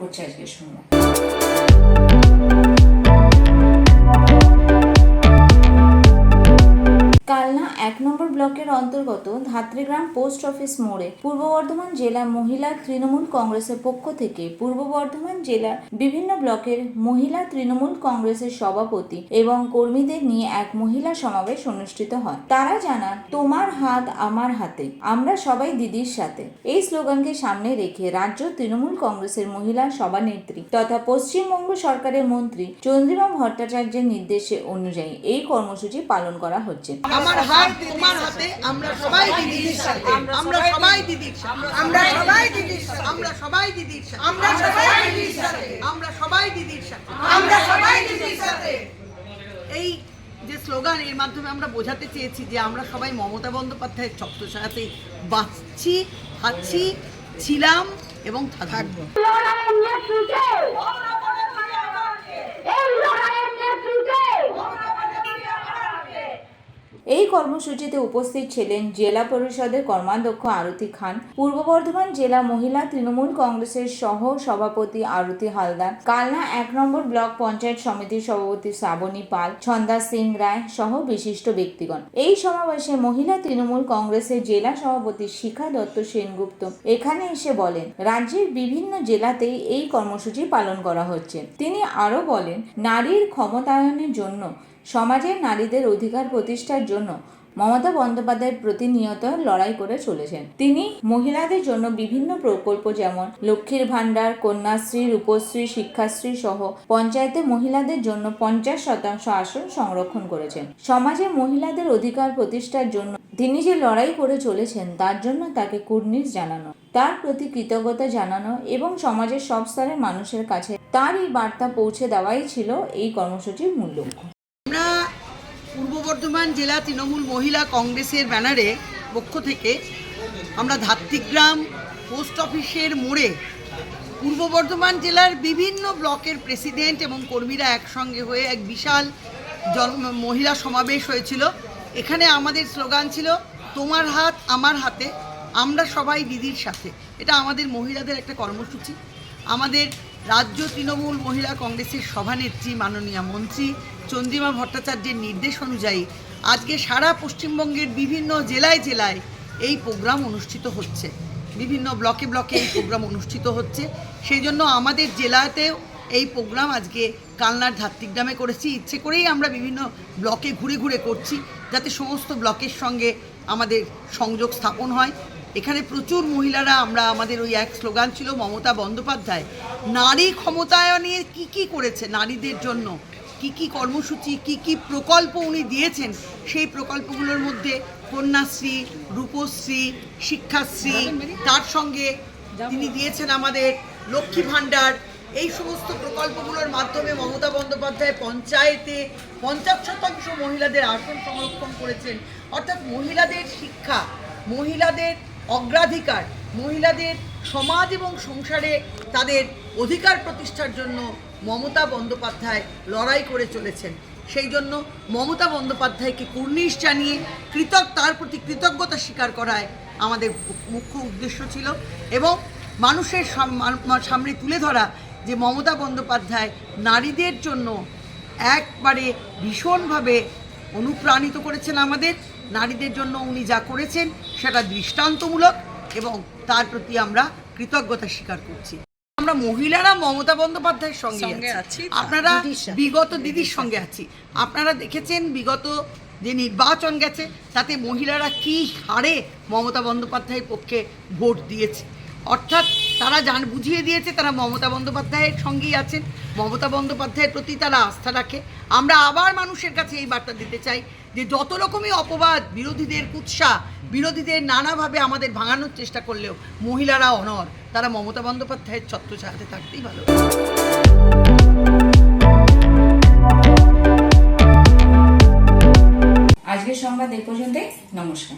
করছে আজকে শুনব এক নম্বর ব্লকের অন্তর্গত ধাত্রীগ্রাম পোস্ট অফিস মোড়ে পূর্ব বর্ধমান জেলা মহিলা তৃণমূল কংগ্রেসের পক্ষ থেকে পূর্ব বর্ধমান জেলার বিভিন্ন ব্লকের মহিলা তৃণমূল কংগ্রেসের সভাপতি এবং কর্মীদের নিয়ে এক মহিলা সমাবেশ অনুষ্ঠিত হয়। তারা জানান, তোমার হাত আমার হাতে, আমরা সবাই দিদির সাথে। এই স্লোগানকে সামনে রেখে রাজ্য তৃণমূল কংগ্রেসের মহিলা সভানেত্রী তথা পশ্চিমবঙ্গ সরকারের মন্ত্রী চন্দ্রিমা ভট্টাচার্যের নির্দেশে অনুযায়ী এই কর্মসূচি পালন করা হচ্ছে। আমার হাত তোমার হাতে আমরা সবাই দিদির সাথে। আমরা সবাই দিদির আমরা সবাই দিদির আমরা সবাই দিদির আমরা সবাই দিদির সাথে। আমরা সবাই দিদির সাথে। আমরা সবাই দিদির সাথে। এই যে স্লোগান, এর মাধ্যমে আমরা বোঝাতে চেয়েছি যে আমরা সবাই মমতা বন্দ্যোপাধ্যায়ের ছত্রছায়াতে বাঁচছি আছি ছিলাম এবং থাকব। কর্মসূচিতে উপস্থিত ছিলেন জেলা পরিষদের কর্মাধ্যক্ষ আরতি খান, পূর্ব বর্ধমান জেলা মহিলা তৃণমূল কংগ্রেসের সহ সভাপতি আরতি হালদার, কালনা এক নম্বর ব্লক পঞ্চায়েত সমিতির সভাপতি শ্রাবণী পাল, ছন্দা সিং রায় সহ বিশিষ্ট ব্যক্তিগণ। এই সমাবেশে মহিলা তৃণমূল কংগ্রেসের জেলা সভাপতি শিখা দত্ত সেনগুপ্ত এখানে এসে বলেন, রাজ্যের বিভিন্ন জেলাতেই এই কর্মসূচি পালন করা হচ্ছে। তিনি আরও বলেন, নারীর ক্ষমতায়নের জন্য সমাজের নারীদের অধিকার প্রতিষ্ঠার জন্য মমতা বন্দ্যোপাধ্যায় প্রতিনিয়ত লড়াই করে চলেছেন। তিনি মহিলাদের জন্য বিভিন্ন প্রকল্প যেমন লক্ষ্মীর ভাণ্ডার, কন্যাশ্রী, রূপশ্রী, শিক্ষাশ্রী সহ পঞ্চায়েতে মহিলাদের জন্য পঞ্চাশ শতাংশ আসন সংরক্ষণ করেছেন। সমাজে মহিলাদের অধিকার প্রতিষ্ঠার জন্য তিনি যে লড়াই করে চলেছেন, তার জন্য তাকে কুর্নিশ জানানো, তার প্রতি কৃতজ্ঞতা জানানো এবং সমাজের সব স্তরের মানুষের কাছে তার এই বার্তা পৌঁছে দেওয়াই ছিল এই কর্মসূচির মূল লক্ষ্য। আমরা পূর্ব বর্ধমান জেলা তৃণমূল মহিলা কংগ্রেসের ব্যানারে পক্ষ থেকে আমরা ধাত্রিগ্রাম পোস্ট অফিসের মোড়ে পূর্ব বর্ধমান জেলার বিভিন্ন ব্লকের প্রেসিডেন্ট এবং কর্মীরা একসঙ্গে হয়ে এক বিশাল জন মহিলা সমাবেশ হয়েছিল। এখানে আমাদের স্লোগান ছিল, তোমার হাত আমার হাতে, আমরা সবাই দিদির সাথে। এটা আমাদের মহিলাদের একটা কর্মসূচি। আমাদের রাজ্য তৃণমূল মহিলা কংগ্রেসের সভানেত্রী, মাননীয় মন্ত্রী চন্দ্রিমা ভট্টাচার্যের নির্দেশ অনুযায়ী আজকে সারা পশ্চিমবঙ্গের বিভিন্ন জেলায় জেলায় এই প্রোগ্রাম অনুষ্ঠিত হচ্ছে। বিভিন্ন ব্লকে ব্লকে এই প্রোগ্রাম অনুষ্ঠিত হচ্ছে। সেই জন্য আমাদের জেলাতেও এই প্রোগ্রাম আজকে কালনার ধাত্রিক ধাত্রিগ্রামে করেছি। ইচ্ছে করেই আমরা বিভিন্ন ব্লকে ঘুরে ঘুরে করছি, যাতে সমস্ত ব্লকের সঙ্গে আমাদের সংযোগ স্থাপন হয়। এখানে প্রচুর মহিলারা, আমরা আমাদের ওই এক স্লোগান ছিল মমতা বন্দ্যোপাধ্যায়। নারী ক্ষমতায়নে কি কি করেছে নারীদের জন্য? কি কি কর্মসূচি, কি কি প্রকল্প উনি দিয়েছেন? সেই প্রকল্পগুলোর মধ্যে কন্যাশ্রী, রূপশ্রী, শিক্ষাশ্রী, তার সঙ্গে তিনি দিয়েছেন আমাদের লক্ষ্মী ভাণ্ডার। এই সমস্ত প্রকল্পগুলোর মাধ্যমে মমতা বন্দ্যোপাধ্যায় পঞ্চায়েতে পঞ্চাশ শতাংশ মহিলাদের আসন সংরক্ষণ করেছেন। অর্থাৎ মহিলাদের শিক্ষা, মহিলাদের অগ্রাধিকার। মহিলাদের সমাজ এবং সংসারে তাদের অধিকার প্রতিষ্ঠার জন্য মমতা বন্দ্যোপাধ্যায় লড়াই করে চলেছেন। সেই জন্য মমতা বন্দ্যোপাধ্যায়কে কুর্নিশ জানিয়ে কৃতজ্ঞ তার প্রতি কৃতজ্ঞতা স্বীকার করায় আমাদের মুখ্য উদ্দেশ্য ছিল এবং মানুষের সাম- সামনে তুলে ধরা যে মমতা বন্দ্যোপাধ্যায় নারীদের জন্য একবারে ভীষণভাবে অনুপ্রাণিত করেছেন আমাদের। নারীদের জন্য উনি যা করেছেন সেটা দৃষ্টান্তমূলক এবং তার প্রতি আমরা কৃতজ্ঞতা স্বীকার করছি। আমরা মহিলারা মমতা বন্দ্যোপাধ্যায়ের সঙ্গে আছি, আপনারা বিগত দিদির সঙ্গে। আছি। আপনারা দেখেছেন বিগত যে নির্বাচন গেছে তাতে মহিলারা কি হারে মমতা বন্দ্যোপাধ্যায়ের পক্ষে ভোট দিয়েছে। অর্থাৎ তারা জান বুঝিয়ে দিয়েছে তারা মমতা বন্দ্যোপাধ্যায়ের সঙ্গেই আছেন। মমতা বন্দ্যোপাধ্যায়ের প্রতি তারা আস্থা রাখে। আমরা আবার মানুষের কাছে এই বার্তা দিতে চাই যে, যত রকমই অপবাদ, বিরোধীদের কুৎসা, বিরোধীদের নানাভাবে আমাদের ভাঙানোর চেষ্টা করলেও মহিলারা অনর তারা মমতা বন্দ্যোপাধ্যায়ের ছত্র ছাড়াতে থাকতেই ভালো। আজকের সংবাদ এই পর্যন্তই। নমস্কার।